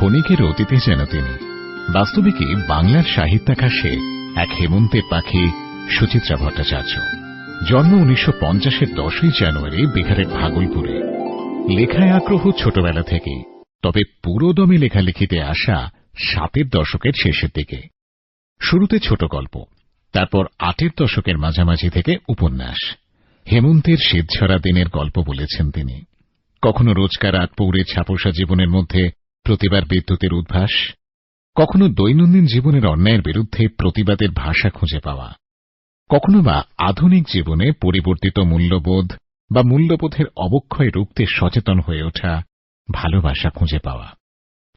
ক্ষণিকের অতীতে যেন তিনি। বাস্তবে কি বাংলার সাহিত্যাকাশে এক হেমন্তের পাখি সুচিত্রা ভট্টাচার্য। জন্ম উনিশশো পঞ্চাশের দশই জানুয়ারি বিহারের ভাগলপুরে। লেখায় আগ্রহ ছোটবেলা থেকেই, তবে পুরোদমে লেখালেখিতে আসা সাতের দশকের শেষের দিকে। শুরুতে ছোট গল্প, তারপর আটের দশকের মাঝামাঝি থেকে উপন্যাস। হেমন্তের শীতঝরা দিনের গল্প বলেছেন তিনি। কখনো রোজকার আট পৌরে ছাপোষা জীবনের মধ্যে প্রতিবার বিদ্যুতের উদ্ভাস, কখনো দৈনন্দিন জীবনের অন্যায়ের বিরুদ্ধে প্রতিবাদের ভাষা খুঁজে পাওয়া, কখনো বা আধুনিক জীবনে পরিবর্তিত মূল্যবোধ বা মূল্যবোধের অবক্ষয় রুখতে সচেতন হয়ে ওঠা ভালোবাসা খুঁজে পাওয়া।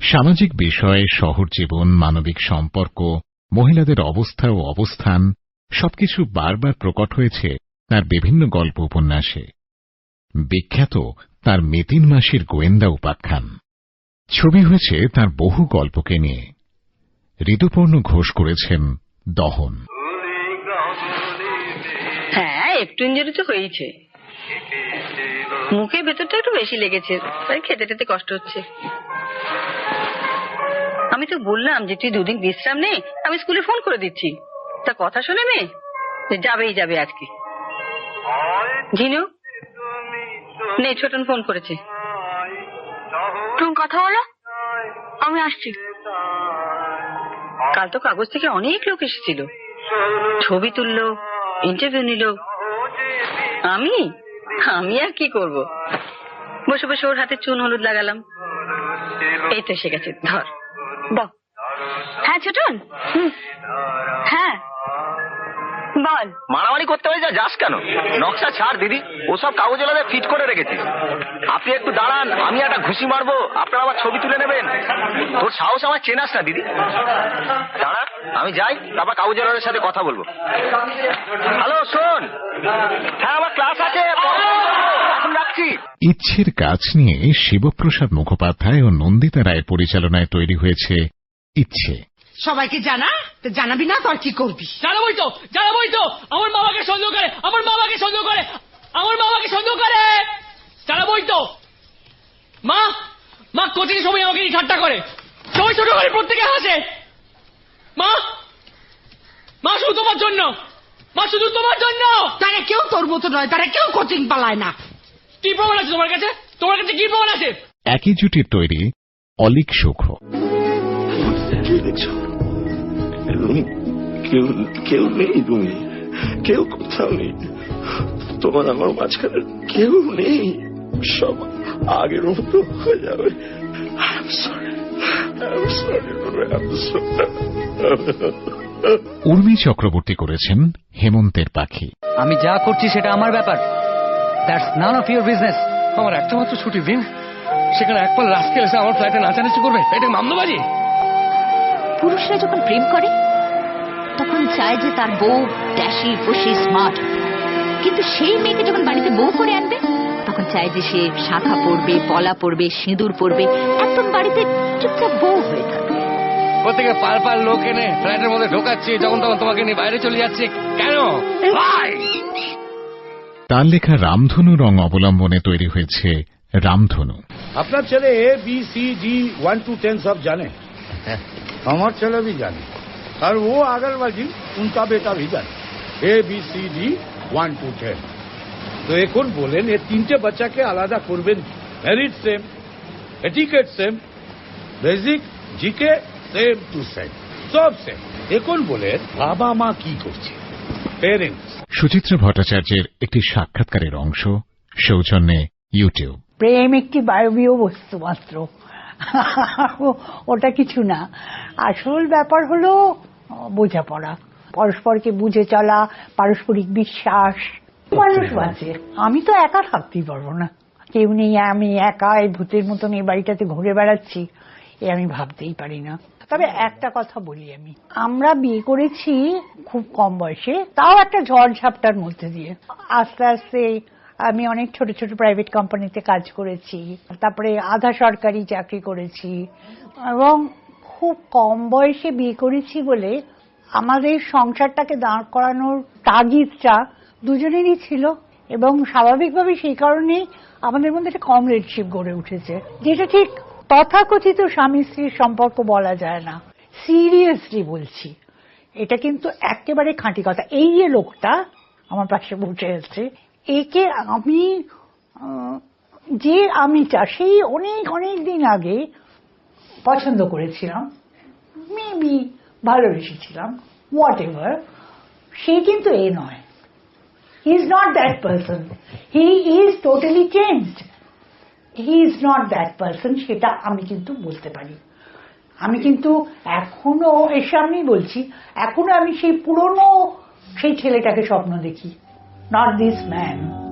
সামাজিক বিষয়, শহর জীবন, মানবিক সম্পর্ক, মহিলাদের অবস্থা ও অবস্থান, সবকিছু বারবার প্রকট হয়েছে তার বিভিন্ন গল্প উপন্যাসে। বিখ্যাত তার মেতিন মাসির গোয়েন্দা উপাখ্যান। ছবি হয়েছে তার বহু গল্পকে নিয়ে। ঋতুপর্ণ ঘোষ করেছেন দহন। হ্যাঁ একটু ইঞ্জুরি তো হয়েছে মুখে ভেতরটা একটু বেশি লেগেছে, তাই খেতে টেতে কষ্ট হচ্ছে। আমি তো বললাম যে তুই দুদিন বিশ্রাম নে, আমি স্কুলে ফোন করে দিচ্ছি। তা কথা শোনে মেয়ে যাবেই যাবে আজকে। ঝিনু, নে, ছোটন ফোন করেছে। তুমি কথা বলো আমি আসছি। কাল তো কাগজ থেকে অনেক লোক এসেছিল। ছবি তুললো ইন্টারভিউ নিল। আমি? আমি আর কি করব? বসে বসে ওর হাতে চুন হলুদ লাগালাম। এই তো এসে গেছে ধর। বল। হ্যাঁ ছোটন হ্যাঁ। বল। মারামারি করতে হয়ে যা যাস কেন? নকশা ছাড় দিদি ওসব কাগজেলাতে ফিট করে রেখেছি আপনি একটু দাঁড়ান আমি একটা ঘুষি মারবো আপনারা আবার ছবি তুলে নেবেন। তোর সাহস আমার চেনাস না দিদি। দাঁড়া আমি যাই তারপর কাগজেলাদের সাথে কথা বলব। হ্যালো শোন। হ্যাঁ আমার ক্লাস আছে ইচ্ছের কাজ নিয়ে শিবপ্রসাদ মুখোপাধ্যায় ও নন্দিতা রায়ের পরিচালনায় তৈরি হয়েছে ইচ্ছে। সবাইকে জানা তো জানাবি না তো আর কি করবি? জানাবই তো জানাবই তো। আমার বাবাকে সন্দেহ করে আমার বাবাকে সন্দেহ করে আমার বাবাকে সন্দেহ করে। জানাবই তো। মা মা কোচিং সবাই আমাকে নিয়ে ঠাট্টা করে। সবাই ছোট করে প্রত্যেকে হাসে। মা মা শুধু তোমার জন্য। মা শুধু তোমার জন্য। তারা কেউ তোর মতো নয় তারা কেউ কোচিং পালায় না। কি প্রমাণ আছে তোমার কাছে? তোমার কাছে কি প্রমাণ আছে? একই জুটির তৈরি অলিক সুখ। রুমি কেউ কেউ নেই রুমি কেউ কোথাও নেই। তোমার আমার মাঝখানে কেউ নেই। সব আগের মতো হয়ে যাবে. উর্মি চক্রবর্তী করেছেন হেমন্তের পাখি। আমি যা করছি সেটা আমার ব্যাপার। That's none of your business আমার একটা মাত্র ছুটির দিন সেখানে একবার রাস্কেল এসে আমার ফ্ল্যাটে নাচানাচি করবে। এটা মামলাবাজি পুরুষরা যখন প্রেম করে তখন চায় যে তার বউ ড্যাশি ফসি স্মার্ট। কিন্তু সেই মেয়েকে যখন বাড়িতে বউ করে আনবে তখন চায় যে সে শাখা পরবে পলা পরবে সিঁদুর পরবে একদম বাড়িতে চুপচাপ বউ হয়ে থাকবে প্রত্যেকে পাল পাল লোক এনে ফ্ল্যাটের মধ্যে ঢোকাচ্ছে যখন তখন তোমাকে নিয়ে বাইরে চলে যাচ্ছে। কেন? তার লেখা রামধনু রং অবলম্বনে তৈরি হয়েছে রামধনু। আপনার ছেলে A B C D one two ten সব জানে। আমার ছেলে भी জানে और वो अगर वर्जी उनका बेटा भी জানে A B C D one two ten তো এখন বলেন এই তিনটে বাচ্চাকে আলাদা করবেন merit same etiquette same basic GK same to same সব সেম এখন বলেন বাবা মা কি করছে পেরেন্টস সুচিত্রা ভট্টাচার্যের একটি সাক্ষাৎকারের অংশ সৌজন্যে ইউটিউব প্রেম একটি বায়বীয় বস্তু মাত্র ওটা কিছু না। আসল ব্যাপার হলো বোঝাপড়া। পরস্পরকে বুঝে চলা পারস্পরিক বিশ্বাস। মানুষ বাঁচে আমি তো একা থাকতেই পারব না। কেউ নেই আমি একা এই ভূতের মতন এই বাড়িটাতে ঘুরে বেড়াচ্ছি এ আমি ভাবতেই পারি না। তবে একটা কথা বলি আমি। আমরা বিয়ে করেছি খুব কম বয়সে তাও একটা ঝড় ঝাপটার মধ্যে দিয়ে। আস্তে আস্তে আমি অনেক ছোট ছোট প্রাইভেট কোম্পানিতে কাজ করেছি। তারপরে আধা সরকারি চাকরি করেছি। এবং খুব কম বয়সে বিয়ে করেছি বলে আমাদের সংসারটাকে দাঁড় করানোর তাগিদটা দুজনেরই ছিল। এবং স্বাভাবিকভাবে সেই কারণেই আমাদের মধ্যে একটা কমরেডশিপ গড়ে উঠেছে। যেটা ঠিক তথাকথিত স্বামী স্ত্রীর সম্পর্ক বলা যায় না। সিরিয়াসলি বলছি। এটা কিন্তু একেবারে খাঁটি কথা। এই যে লোকটা আমার পাশে বসে আছে একে আমি যে আমিটা, সেই অনেক অনেক দিন আগে পছন্দ করেছিলাম। মেবি ভালোবেসেছিলাম হোয়াট এভার সে কিন্তু এ নয়। He is not that person he is totally changed he is not that person সেটা আমি কিন্তু বলতে পারি। আমি কিন্তু এখনও এসে সামনেই বলছি, এখনও আমি সেই পুরনো সেই ছেলেটাকে স্বপ্ন দেখি। not this man.